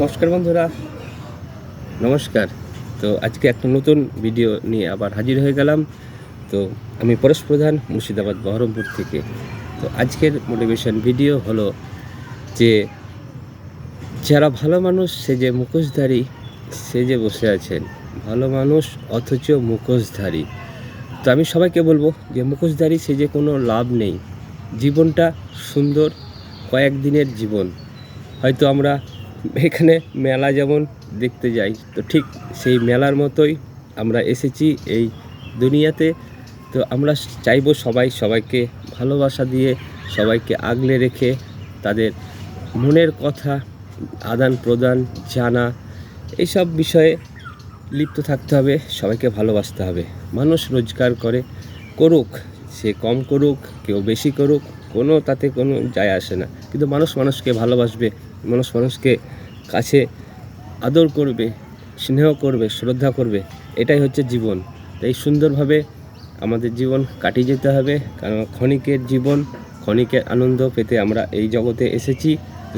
নমস্কার বন্ধুরা। নমস্কার। তো আজকে একটা নতুন ভিডিও নিয়ে আবার হাজির হয়ে গেলাম। তো আমি পরেশ প্রধান, মুর্শিদাবাদ, বহরমপুর থেকে। তো আজকের মোটিভেশন ভিডিও হলো যে, যারা ভালো মানুষ, সে যে মুখোশধারী, সে যে বসে আছেন। ভালো মানুষ, অথচ মুখোশধারী। তো আমি সবাইকে বলব যে, মুখোশধারী, সে যে কোনো লাভ নেই। জীবনটা সুন্দর, কয়েকদিনের জীবন। হয়তো আমরা এখানে মেলা যেমন দেখতে যাই, তো ঠিক সেই মেলার মতোই আমরা এসেছি এই দুনিয়াতে। তো আমরা চাইব সবাই সবাইকে ভালোবাসা দিয়ে, সবাইকে আগলে রেখে তাদের মনের কথা আদান প্রদান, জানা, এইসব বিষয়ে লিপ্ত থাকতে হবে, সবাইকে ভালোবাসতে হবে। মানুষ রোজগার করে, করুক, সে কম করুক, কেউ বেশি করুক, কোনো তাতে কোনো যায় আসে না। কিন্তু মানুষ মানুষকে ভালোবাসবে মানুষ মানুষকে কাছে আদর করবে, স্নেহ করবে, শ্রদ্ধা করবে, এটাই হচ্ছে জীবন। তাই সুন্দরভাবে আমাদের জীবন কাটিয়ে যেতে হবে, কারণ ক্ষণিকের জীবন, ক্ষণিকের আনন্দ পেতে আমরা এই জগতে এসেছি।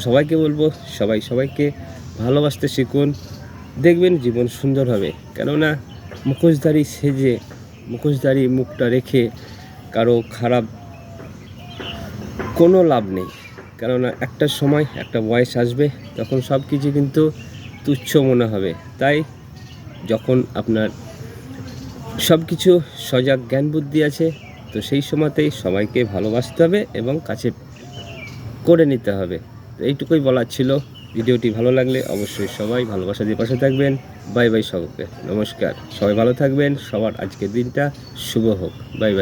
সবাইকে বলব, সবাই সবাইকে ভালোবাসতে শিখুন, দেখবেন জীবন সুন্দর হবে। কেননা মুখোশধারী সেজে, মুখোশধারী মুখটা রেখে কারও খারাপ কোনো লাভ নেই। কেননা একটা সময় একটা বয়স আসবে, তখন সব কিছু কিন্তু তুচ্ছ মনে হবে। তাই যখন আপনার সব কিছু সজাগ জ্ঞান বুদ্ধি আছে, তো সেই সময়তেই সবাইকে ভালোবাসতে হবে এবং কাছে করে নিতে হবে। তো এইটুকুই বলার ছিল। ভিডিওটি ভালো লাগলে অবশ্যই সবাই ভালোবাসা দিয়ে পাশে থাকবেন। বাই বাই সবাইকে। নমস্কার। সবাই ভালো থাকবেন। সবার আজকের দিনটা শুভ হোক। Bye bye.